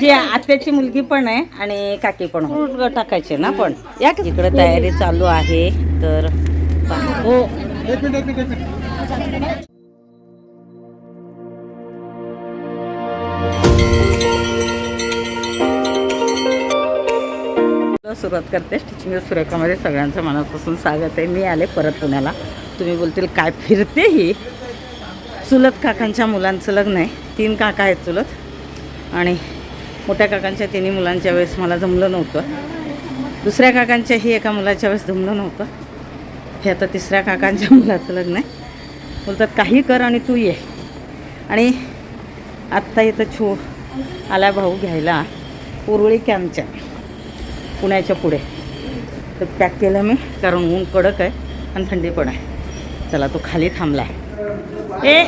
जी आत्याची मुलगी पण आहे आणि काकी पण टाकायचे ना पण. या इकडे तयारी चालू आहे. तर हो सुरुवात करते. स्टिचिंग सुरेखामध्ये सगळ्यांचं मनापासून स्वागत आहे. मी आले परत पुण्याला. तुम्ही बोलतील काय फिरते ही? चुलत काकांच्या मुलांचं लग्न आहे. तीन काका आहेत चुलत. आणि मोठ्या काकांच्या तिन्ही मुलांच्या वेळेस मला जमलं नव्हतं. दुसऱ्या काकांच्याही एका मुलाच्या वेळेस जमलं नव्हतं. हे आता तिसऱ्या काकांच्या मुलाचं लग्न आहे. बोलतात काही कर आणि तू ये. आणि आत्ता इथं छो आला भाऊ घ्यायला उरुळी कॅम्पच्या पुण्याच्या पुढे. तर पॅक केलं मी कारण ऊन कडक आहे आणि थंडी पण आहे. चला तो खाली थांबला आहे ए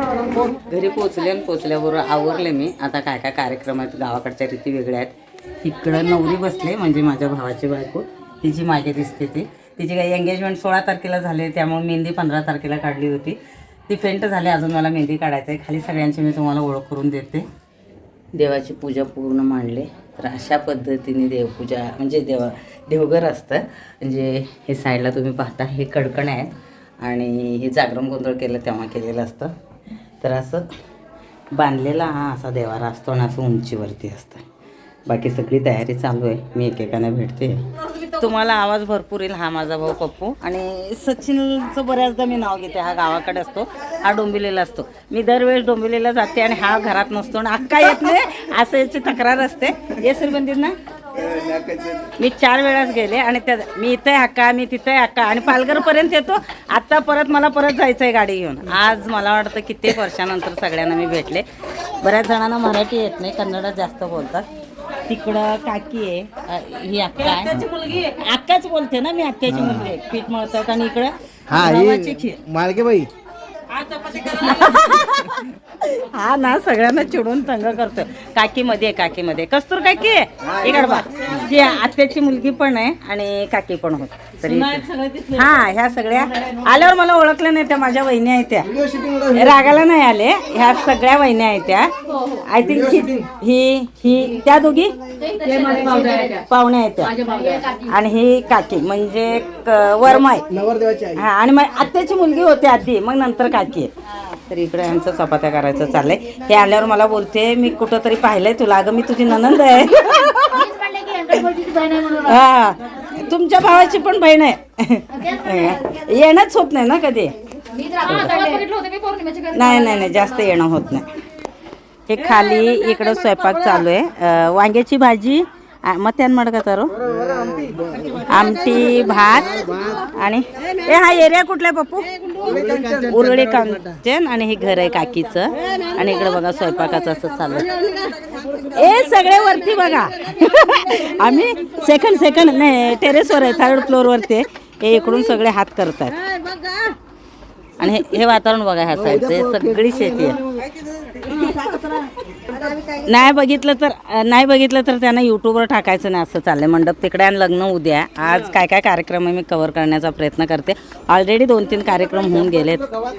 घरी पोचले आणि पोचल्याबरोबर आवरले मी. आता काय काय कार्यक्रम आहेत गावाकडच्या रीती वेगळ्या आहेत. इकडं नवरी बसले म्हणजे माझ्या भावाची बायको. तिची मागे दिसते ती. तिची काही एंगेजमेंट सोळा तारखेला झाले त्यामुळे मेहंदी पंधरा तारखेला काढली होती. ती फेंट झाली अजून मला मेहंदी काढायचं आहे खाली सगळ्यांची मी तुम्हाला ओळख करून देते. देवाची पूजा पूर्ण मांडले. तर अशा पद्धतीने देवपूजा म्हणजे देवा देवघर असतं. म्हणजे हे साईडला तुम्ही पाहता हे कडकण आहेत. आणि हे जागरण गोंधळ केलं तेव्हा केलेलं असतं. तर असं बांधलेला हा असा देवारा असतो आणि असं उंचीवरती असतं. बाकी सगळी तयारी चालू आहे. मी एकेकाने भेटते. तुम्हाला आवाज भरपूर येईल. हा माझा भाऊ पप्पू. आणि सचिनचं बऱ्याचदा मी नाव घेते. हा गावाकडे असतो. हा डोंबिवलीला असतो. मी दरवेळेस डोंबिवलीला जाते आणि हा घरात नसतो आणि अक्का येत नाही. असं याची तक्रार असते. ये श्रीबंदीत ना मी चार वेळाच गेले आणि त्या मी इथे अक्का मी तिथे अक्का आणि पालघरपर्यंत येतो. आता परत मला परत जायचं आहे गाडी घेऊन. आज मला वाटतं कित्येक वर्षानंतर सगळ्यांना मी भेटले. बऱ्याच जणांना मराठी येत नाही कन्नडात जास्त बोलतात. तिकडं काकी आहे. ही अक्का आहे. मुलगी अक्काच बोलते ना मी अक्काची मुलगी आहे. पीठ मळतात आणि इकडं हा ही मालके बाई. हा ना सगळ्यांना चिडून तंग करतोय. काकीमध्ये काकीमध्ये कस्तूर काकी? इकडं बा जी आत्याची मुलगी पण आहे आणि काकी पण होत. तरी हा ह्या सगळ्या. आल्यावर मला ओळखलं नाही त्या माझ्या वहिनी आहेत त्या. रागाला नाही आले. ह्या सगळ्या वहिन्या आहेत त्या. आय थिंक ही ही त्या दोघी? पाहुण्या आहेत त्या. आणि ही काकी म्हणजे क- वर्मा आहे. नवरदेवाची आई. हा आणि मग आत्याची मुलगी होती आधी मग नंतर काकी आहे. तर इकडे यांचं चपात्या करायचं चाललंय. हे आल्यावर मला बोलते मी कुठं तरी पाहिलंय तुला. अगं मी तुझी ननंद आहे. हा. तुमच्या भावाची पण बहीण आहे. येणंच होत नाही ना कधी? नाही नाही नाही जास्त येणं होत नाही. हे खाली इकडं स्वयंपाक चालू आहे. वांग्याची भाजी मडका तारो आमटी भात आणि ए हा एरिया कुठला पप्पू उरळे कांचन आणि हे घर आहे काकीचं आणि इकडे बघा स्वयंपाकाचं असं चालू आहे. ए सगळे वरती बघा आम्ही सेकंड सेकंड नाही टेरेसवर आहे थर्ड फ्लोअरवरती आहे. हे इकडून सगळे हात करतात आणि हे हे वातावरण बघा ह्या साईडचं सगळी शेती आहे नाही बघितलं तर नाही बघितलं तर त्यांना युट्यूबवर टाकायचं नाही असं चाललंय. मंडप तिकडे आणि लग्न उद्या. आज काय काय कार्यक्रम मी कवर करण्याचा प्रयत्न करते. ऑलरेडी दोन तीन कार्यक्रम होऊन गेलेत.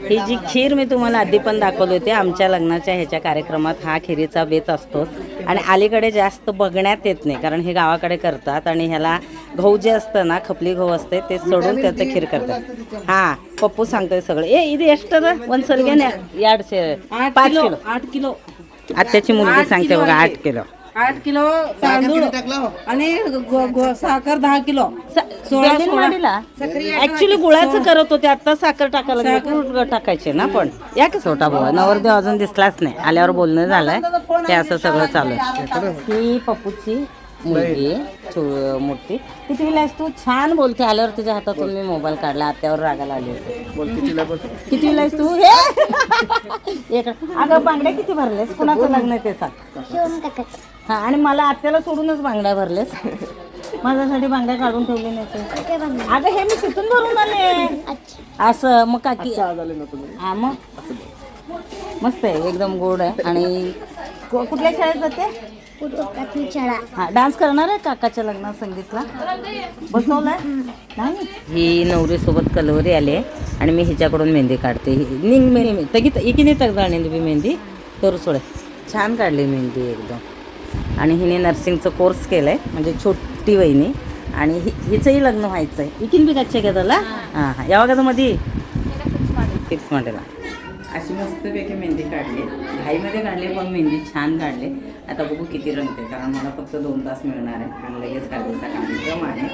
ही जी खीर मी तुम्हाला आधी पण दाखवली होती आमच्या लग्नाच्या ह्याच्या कार्यक्रमात हा खिरीचा बेत असतो आणि अलीकडे जास्त बघण्यात येत नाही कारण हे गावाकडे करतात आणि ह्याला गहू जे असतं ना खपली गहू असते ते सोडून त्याचं खीर करतात. हां पप्पू सांगतोय सगळं. ए इथे एक्स्ट्रा घ्या ना याडचे पाच किलो. आठ किलो. आत्याची मुलगी सांगते बघा आठ किलो. आठ किलो तांदूळ आणि गो- गो- साखर दहा किलो. सोळा सोळा. ऍक्च्युली गुळाचं करत होते आता साखर टाकायला लागले. गुळ टाकायचे ना पण. या की सोटा भाऊ नवरदेव अजून दिसलाच नाही. आल्यावर बोलणं झालंय. ते असं सगळं चालू आहे. ही पप्पूची मुलगी छो- मोठी किती आहेस तू छान बोलते. आल्यावर तुझ्या हातातून मी मोबाईल काढला. आत्यावर रागाला आली होती. किती आहेस तू? हे. अगं बांगड्या किती भरलेस? कुणाचं लग्न आहे ते सांग. हा आणि मला आत्याला सोडूनच बांगड्या भरलेस. माझ्यासाठी बांगड्या काढून ठेवले नाही ते. अगं हे मी तिथून भरून आले. असं मग काकी हा मग? मस्त आहे. एकदम गोड आहे. आणि कुठल्या शाळेत जाते? हा डान्स करणार आहे काकाच्या लग्नात संगीतला? बसवलाय? नाही? ही नवरीसोबत कलवरी आली आहे आणि मी हिच्याकडून मेहंदी काढते. ही- निंग मेहंदी. तगी इकिनी तग जाणे तुम्ही मेहंदी. करू सोडे. छान काढली मेहंदी एकदम. आणि हिने नर्सिंगचं कोर्स केलं आहे म्हणजे छोटी वहिनी. आणि हि हिचंही लग्न व्हायचं आहे इकीन बी कच्चे का त्याला हां हां. यावं का मध्ये फिक्स मॉडेला अशी मस्तपैकी मेहंदी काढली. घाईमध्ये काढली पण मेहंदी छान काढली. आता बघू किती रंगते कारण मला फक्त दोन तास मिळणार आहे आणि लगेच काढायचा कार्यक्रम आहे.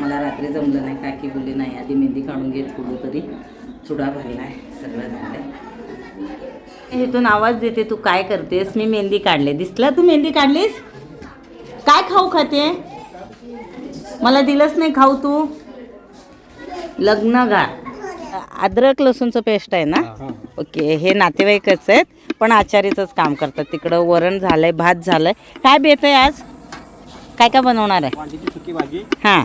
मला रात्री जमलं नाही काय की बोलली नाही आधी मेहंदी काढून घे थोडं तरी चुडा भरला आहे. सगळं झालं आहे इथून आवाज देते तू काय करतेस? मी मेहंदी काढले. दिसला तू मेहंदी काढलीस? काय खाऊ खाते? मला दिलंच नाही खाऊ तू. लग्न गा अद्रक लसूणचं पेस्ट आहे ना? ओके हे नातेवाईकच आहेत पण आचारीचंच काम करतात. तिकडं वरण झालंय भात झालंय. काय बेत आहे आज? काय काय बनवणार आहे? हां.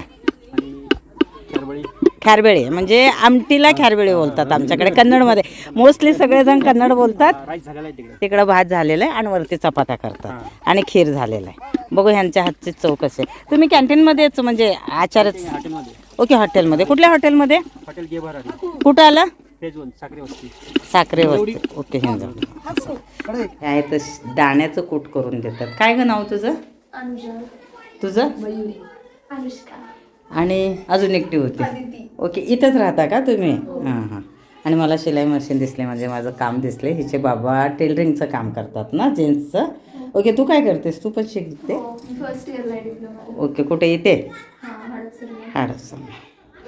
खरबळी. म्हणजे आमटीला खॅरबेळे बोलतात आमच्याकडे कन्नडमध्ये. मोस्टली सगळेजण कन्नड बोलतात. आहे तिकडे. भात झालेला आहे आणि वरती चपात्या करतात. आणि खीर झालेला आहे. बघू ह्यांच्या हातची कशी आहे. तुम्ही कॅन्टीनमध्येच म्हणजे आचारच ओके हॉटेलमध्ये. कुठल्या हॉटेलमध्ये? कुठं आलं? साखरे वस्ती. ओके हे आहे तर दाण्याचं कूट करून देतात. काय ग नाव तुझं? तुझं? आणि अजून एकटी होती. ओके इथंच राहता का तुम्ही? हां. हां आणि मला शिलाई मशीन दिसले म्हणजे माझं काम दिसले. हिचे बाबा टेलरिंगचं काम करतात ना जेंट्सचं. ओके तू काय करतेस? तू पण शिकते? डिप्लोमा ओके कुठे? इथे? हां हडपसरला. हाडसं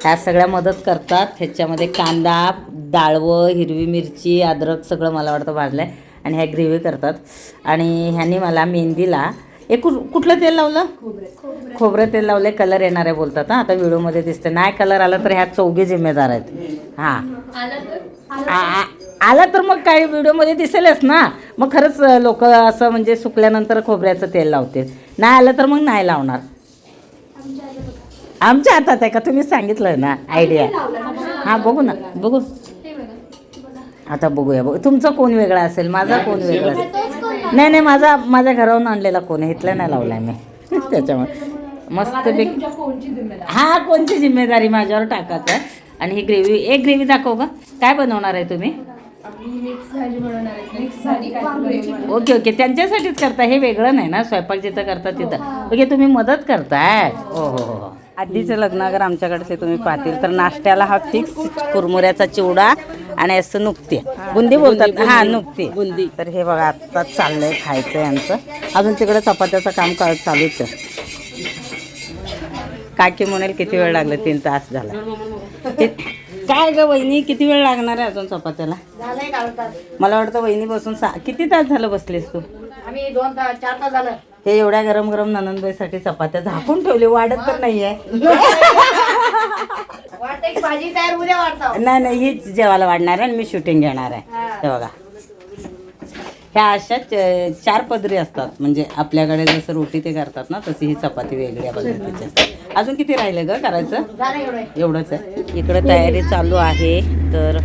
ह्या सगळ्या मदत करतात. ह्याच्यामध्ये कांदा डाळवं हिरवी मिरची अद्रक सगळं मला वाटतं भाजलं आहे आणि ह्या ग्रेव्ही करतात. आणि ह्यांनी मला मेहंदीला एक कुठलं तेल लावलं? खोबरं तेल लावले कलर येणार आहे बोलतात हां. आता व्हिडिओमध्ये दिसते नाही कलर आला तर ह्या चौघी जिम्मेदार आहेत. हां. आला तर आ- तर मग काही व्हिडिओमध्ये दिसेलच ना. मग खरंच लोक असं म्हणजे सुकल्यानंतर खोबऱ्याचं तेल लावतील. नाही आलं तर मग नाही लावणार. आमच्या हातात आहे का? तुम्ही सांगितलं ना आयडिया हां बघू ना बघू. हे आता बघूया बघू. तुमचा कोण वेगळा असेल? माझा कोण वेगळा असेल? नाही नाही माझा माझ्या घरावरून आणलेला कोण आहे? इथला नाही लावलाय मी. त्याच्यामुळे. मस्तपैकी हा कोणची जिम्मेदारी माझ्यावर टाकायचं? आहे आणि ही ग्रेव्ही एक ग्रेव्ही दाखव का काय बनवणार आहे तुम्ही? मिक्स भाजी बनवणार आहे. मिक्स भाजी वांग्याची ओके ओके. त्यांच्यासाठीच करता हे वेगळं नाही ना स्वयंपाक जिथं करता तिथं. ओके तुम्ही मदत करताय. हो हो हो. आधीचं लग्न अगर आमच्याकडचे तुम्ही पाहतील. तर नाश्त्याला हा फिक्स कुरमुऱ्याचा चिवडा आणि असं नुकते. बुंदी बोलतात हा नुकते. बुंदी. तर हे बघा आत्ताच चाललंय खायचं यांचं अजून तिकडे चपात्याचं काम का चालूच आहे. काकी म्हणेल किती वेळ लागला? तीन तास झाला. काय ग वहिनी किती वेळ लागणार आहे अजून चपात्याला? मला वाटतं वहिनी बसून सा किती तास झालं बसलीस तू? आम्ही दोन तास चार तास झालं. हे एवढ्या गरम गरम ननंदबाईसाठी चपात्या झाकून ठेवले वाढत तर नाहीये. वाटतं की भाजी तयार उद्या वाढता. नाही नाही हीच जेवायला वाढणार आहे आणि मी शूटिंग घेणार आहे. ते बघा. ह्या अशा च- चार पदरी असतात. म्हणजे आपल्याकडे जसं रोटी ते करतात ना तशी ही चपाती वेगळ्या पद्धतीची असते. अजून किती राहिले ग करायचं? झालं एवढं. एवढंच आहे. इकडे तयारी चालू आहे तर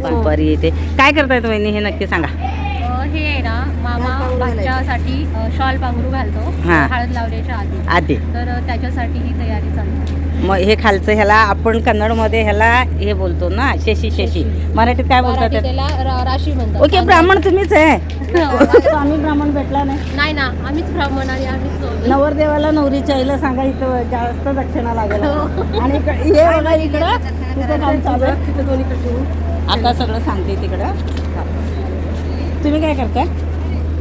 दुपारी येते. काय करतायत वहिनी हे नक्की सांगा. अ, हे आहे ना मामा भाच्यासाठी शॉल पांघरू घालतो हा. हळद लावण्याच्या आधी. आधी. तर त्याच्यासाठी ही तयारी चालू. मग हे खालचं ह्याला आपण कन्नडमध्ये ह्याला हे बोलतो ना शेशी शेशी. मराठीत काय बोलतात मराठी? त्याला रा- राशी म्हणतात. ओके ब्राह्मण तुम्हीच आहे. आम्ही ब्राह्मण भेटला नाही. नाही ना आम्हीच ब्राह्मण आणि आम्हीच नवरी. नवरदेवाला नवरीच्या आईला सांगा इथं जास्त दक्षिणा लागेल. आणि इकडं- हे बघा इकडं तिथं काम चालू आहे. आता सगळं सांगते तिकडं. तुम्ही काय करताय?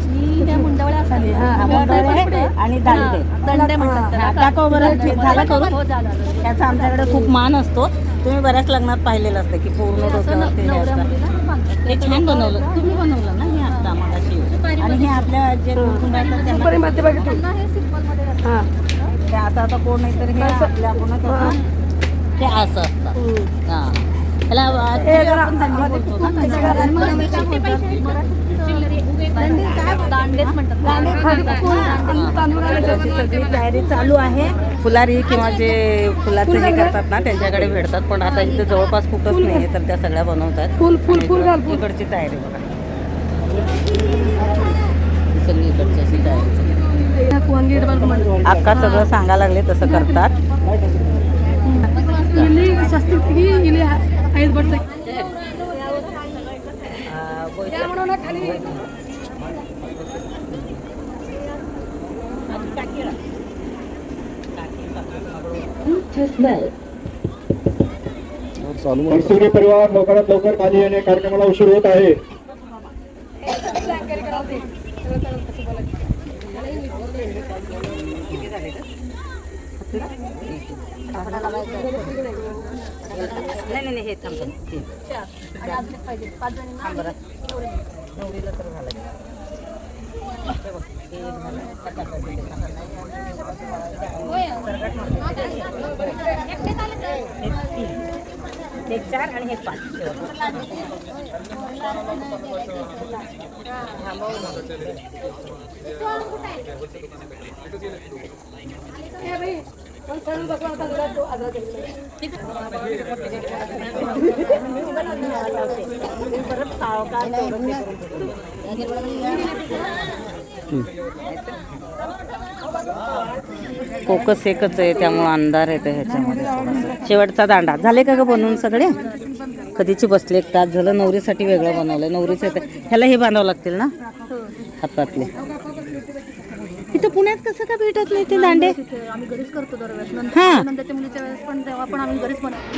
मी त्या मुंडवळ्या असतात हा, मुंडवळे आणि दांडे. दंडे म्हणतात त्याला. हा, दाखव बरं हे झालं करून हो झालं झालं. त्याचा आमच्याकडे खूप मान असतो. तुम्ही बऱ्याच लग्नात पाहिलेलं असतं की पूर्ण असं डोक्यावरती हे नवऱ्या असतं. मुलीला बांधतात. हे छान बनवलं. तुम्ही बनवलं ना हे आता मगाशी? आणि हे आपल्या जे कुटुंब आहेत त्यांना हे. ते आता आता कोण नाही तर हे आपल्या ते असं असतं. हां. त्याला actually आपण दांडी बोलतो ना दांडेच म्हणतात फुलारी किंवा जे फुलाचं हे करतात ना त्यांच्याकडे भेटतात पण आता इथं जवळपास कुठंच नाही तर त्या सगळ्या बनवतात फुल फुल फुल इकडची तयारी बघा सगळी इकडची अशी तयारी चालू. अक्का सगळं सांगा लागले तसं करतात सूर्य परिवार लवकरात लवकर खाली येणे कार्यक्रमाला उशीर होत आहे. नाही नाही नाही, हे थांब थांब. एक हे चार आणि हे पाच परत सावकार करून. फोकस एकच आहे त्यामुळं अंधार येतं ह्याच्यामध्ये. शेवटचा दांडा. झाले का ग बनवून सगळे? कधीची बसले एक तास झालं नवरीसाठी वेगळं बनवलं नवरीचं येतं ह्याला हे बांधावं लागतील ना? हातातले. इथं पुण्यात कसं का भेटत नाही ते दांडे? हा.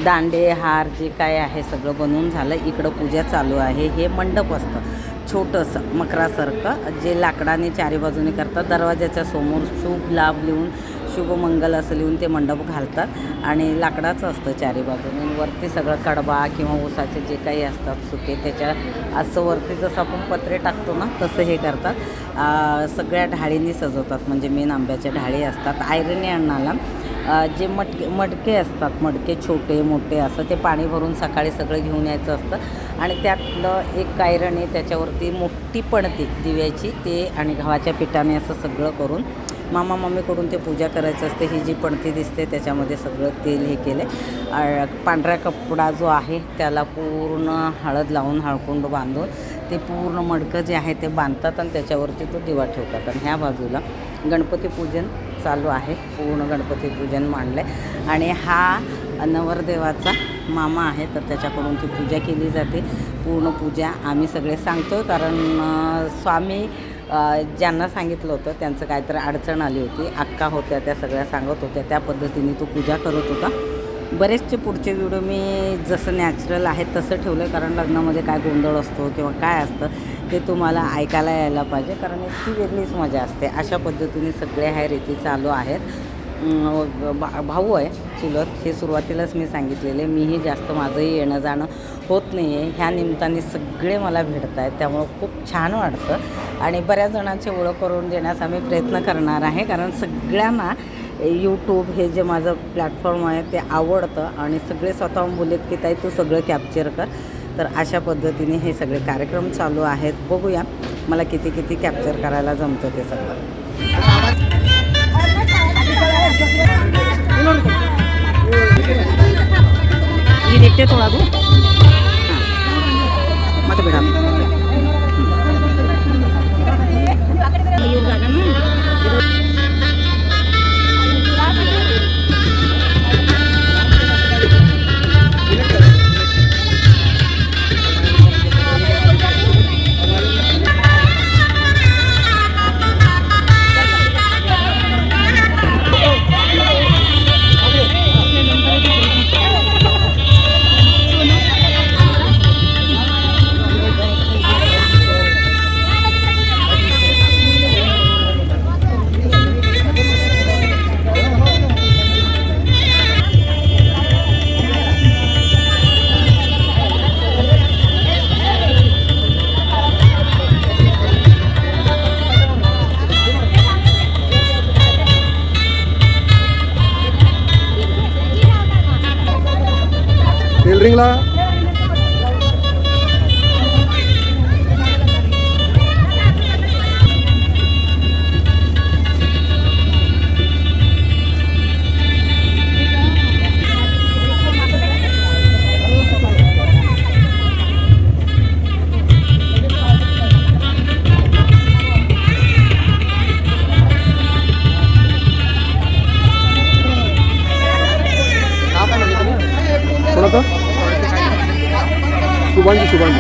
दांडे हार जे काय आहे सगळं बनवून झालं. इकडं पूजा चालू आहे. हे मंडप असतं. छोटंसं मकरासारखं जे लाकडाने चारी बाजूने करतात दरवाजाच्या समोर शुभ लाभ लिहून शुभ मंगल असं लिहून ते मंडप घालतात आणि लाकडाचं असतं चारी बाजूने. वरती सगळं कडबा किंवा ऊसाचे जे काही असतात सुके त्याच्या असं वरती जसं आपण पत्रे टाकतो ना तसं हे करतात. सगळ्या ढाळींनी सजवतात म्हणजे मेन आंब्याच्या ढाळी असतात. आयरणी अण्णाला जे मटके मटके असतात मटके छोटे मोठे असं ते पाणी भरून सकाळी सगळं घेऊन यायचं असतं. आणि त्यातलं एक कायरण आहे त्याच्यावरती मोठी पणती दिव्याची ते आणि गव्हाच्या पिठाने असं सगळं करून. मामा मम्मीकडून ते पूजा करायचं असते ही जी पणती दिसते त्याच्यामध्ये सगळं तेल हे केलं आहे पांढरा कपडा जो आहे त्याला पूर्ण हळद लावून हळकुंड बांधून ते पूर्ण मडकं जे आहे ते बांधतात आणि त्याच्यावरती तो दिवा ठेवतात. आणि ह्या बाजूला गणपती पूजन चालू आहे पूर्ण गणपती पूजन मांडलं आहे आणि हा नवरदेवाचा मामा आहे तर त्याच्याकडून ती पूजा केली जाते. पूर्ण पूजा आम्ही सगळे सांगतो कारण स्वामी ज्यांना सांगितलं होतं त्यांचं काहीतरी अडचण आली होती. अक्का होत्या त्या सगळ्या सांगत होत्या त्या पद्धतीने तो पूजा करत होता. बरेचसे पुढचे व्हिडिओ मी जसं नॅचरल आहे तसं ठेवलं कारण लग्नामध्ये काय गोंधळ असतो किंवा काय असतं ते तुम्हाला ऐकायला यायला पाहिजे. कारण ती वेगळीच मजा असते. अशा पद्धतीने सगळ्या ह्या रीती चालू आहेत. हो, भा- भाऊ आहे चुलत. हे सुरुवातीलाच मी सांगितलेले. मीही जास्त माझंही येणं जाणं होत नाही आहे ह्या निमित्ताने सगळे मला भेटत आहेत त्यामुळं खूप छान वाटतं. आणि बऱ्याच जणांची ओळख करून देण्याचा मी प्रयत्न करणार आहे. कारण सगळ्यांना यूट्यूब हे जे माझं प्लॅटफॉर्म आहे ते आवडतं. आणि सगळे स्वतःहून बोलत की ताई तू सगळं कॅप्चर कर. तर अशा पद्धतीने हे सगळे कार्यक्रम चालू आहेत. बघूया मला किती किती कॅप्चर करायला जमतं ते सगळं. ये देखते थोड़ा को मत बेटा शुभांगी शुभांगी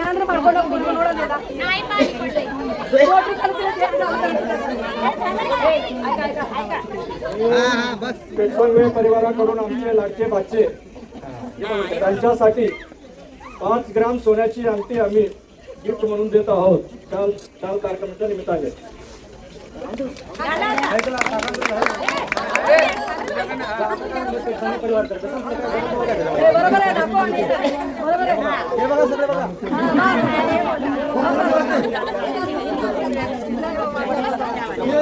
ಏನ್ರ ಮಾಡ್ಕೊಂಡು ಹೋಗ್ಬಿಟ್ಟು ನೋಡೋದಿಲ್ಲ पेशवाई परिवाराकडून आमचे लाडके बाचे त्यांच्यासाठी पाच ग्राम सोन्याची अंगठी आम्ही गिफ्ट म्हणून देत आहोत. काल काल कार्यक्रमाच्या निमित्ताने.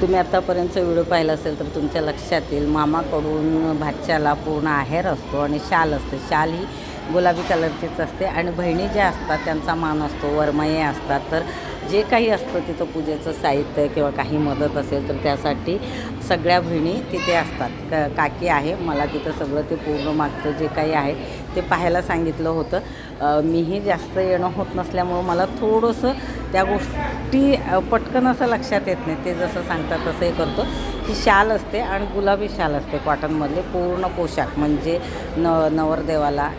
तुम्ही आत्तापर्यंतचा व्हिडिओ पाहिला असेल तर तुमच्या लक्षात येईल मामाकडून भाच्याला पूर्ण आहेर असतो आणि शाल असते. शाल ही गुलाबी कलरचीच असते आणि बहिणी ज्या असतात त्यांचा मान असतो वरमये असतात. तर जे काही असतं तिथं पूजेचं साहित्य किंवा काही मदत असेल तर त्यासाठी सगळ्या बहिणी तिथे असतात. क काकी आहे मला तिथं सगळं ते पूर्ण मागचं जे काही आहे ते पाहायला सांगितलं होतं. मीही जास्त येणं होत नसल्यामुळं मला थोडंसं त्या गोष्टी पटकन असं लक्षात येत नाही. ते जसं सांगतात तसंही करतो. ही शाल असते आणि गुलाबी शाल असते कॉटनमधले पूर्ण पोशाख. म्हणजे न नवरदेवाला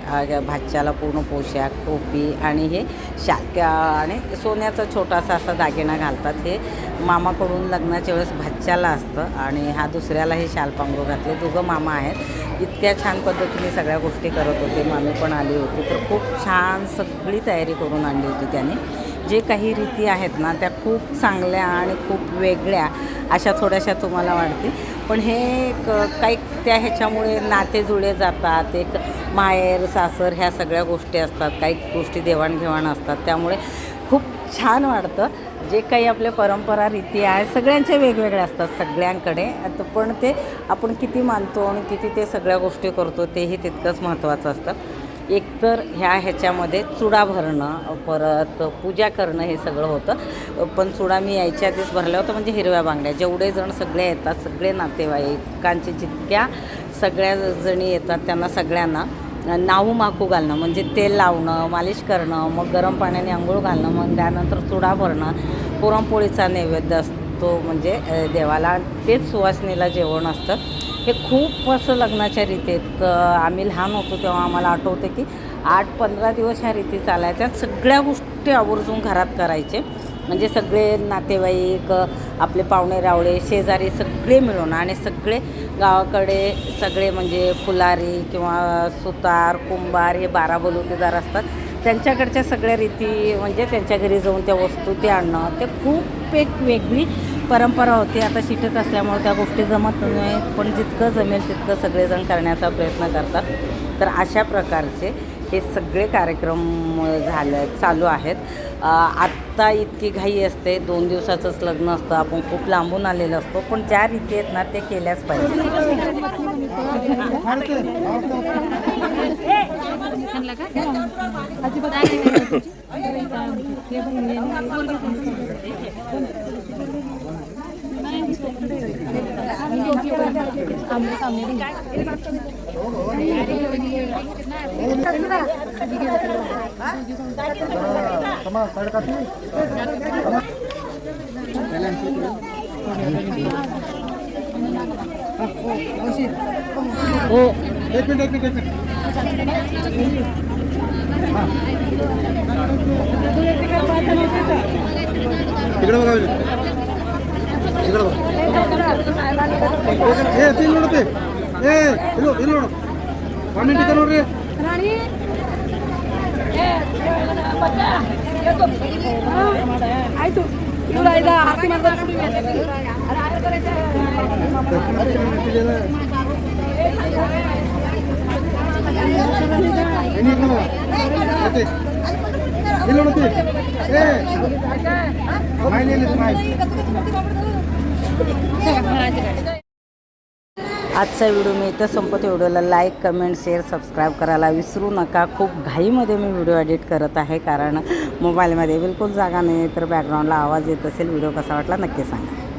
भाच्याला पूर्ण पोशाख टोपी आणि हे शाल. त्या- आणि सोन्याचा छोटासा असा दागिना घालतात. हे मामाकडून लग्नाच्या वेळेस भाच्याला असतं आणि हा दुसऱ्याला हे शाल पांघरू घातले. दोघं मामा आहेत. इतक्या छान पद्धतीने सगळ्या गोष्टी करत होते. मामी पण आली होती. तर खूप छान सगळी तयारी करून आणली होती त्याने. जे काही रीती आहेत ना त्या खूप चांगल्या आणि खूप वेगळ्या अशा थोड्याशा तुम्हाला वाटतील. पण हे क काही त्या ह्याच्यामुळे नाते जुळे जातात एक माहेर सासर ह्या सगळ्या गोष्टी असतात काही गोष्टी देवाणघेवाण असतात. त्यामुळे खूप छान वाटतं. जे काही आपल्या परंपरा रीती आहे सगळ्यांचे वेगवेगळ्या असतात सगळ्यांकडे. आता पण ते आपण किती मानतो आणि किती ते सगळ्या गोष्टी करतो तेही तितकंच महत्त्वाचं असतं. एकतर ह्या ह्याच्यामध्ये चुडा भरणं परत पूजा करणं हे सगळं होतं. पण चुडा मी यायच्या आधीच भरला होता म्हणजे हिरव्या बांगड्या. जेवढे जण सगळे येतात सगळे नातेवाईकांचे जितक्या सगळ्या जणी येतात त्यांना सगळ्यांना नाहू माकू घालणं म्हणजे तेल लावणं मालिश करणं मग गरम पाण्याने आंघोळ घालणं मग त्यानंतर चुडा भरणं पुरणपोळीचा नैवेद्य असतो म्हणजे देवाला. तेच सुवासनीला जेवण असतं. हे खूप असं लग्नाच्या रीतीत आम्ही लहान होतो तेव्हा आम्हाला आठवते की आठ पंधरा दिवस ह्या रीती चालायच्या. सगळ्या गोष्टी आवर्जून घरात करायचे. म्हणजे सगळे नातेवाईक आपले पाहुणे रावळे शेजारी सगळे मिळून आणि सगळे गावाकडे सगळे म्हणजे फुलारी किंवा सुतार कुंभार हे बारा बलुतेदार असतात. त्यांच्याकडच्या सगळ्या रीती म्हणजे त्यांच्या घरी जाऊन त्या वस्तू ते आणणं ते खूप एक वेगळी परंपरा होती आता शिटत असल्यामुळे त्या गोष्टी जमत नाही पण जितकं जमेल तितकं सगळेजण करण्याचा प्रयत्न करतात. तर अशा प्रकारचे हे सगळे कार्यक्रम झाले चालू आहेत. आत्ता इतकी घाई असते. दोन दिवसाचंच लग्न असतं. आपण खूप लांबून आलेलं असतो. पण ज्या रीती आहेत ना ते केल्याच पाहिजे. एक मिनिट एक मिनिट एक मिनिट तिकडे बघा ಏ ಇಲ್ಲಿ ನೋಡುತ್ತೆ ಏ ಇಲ್ಲೋ ಇಲ್ಲಿ ನೋಡು ಕಾಮೆಂಟ್ ಇದೆ ನೋಡ್ರಿ ಆಯ್ತು ಇವ್ರ ಐದ ಆರತಿ ಮಾಡ್ಬೇಕು ಎಣ್ಣೆ ಇಟ್ಕೊಂಡು ಬಾ. ಮತ್ತೆ ಇಲ್ಲಿ ನೋಡುತ್ತೆ ಏ ಸ್ಮೈಲ್ ಎಲ್ಲಿ ಸ್ಮೈಲ್ आजचा व्हिडिओ मी इथं संपत व्हिडिओला लाईक कमेंट शेअर सबस्क्राईब करायला विसरू नका. खूप घाईमध्ये मी व्हिडिओ एडिट करत आहे कारण मोबाईलमध्ये बिलकुल जागा नाही तर बॅकग्राऊंडला आवाज येत असेल. व्हिडिओ कसा वाटला नक्की सांगा.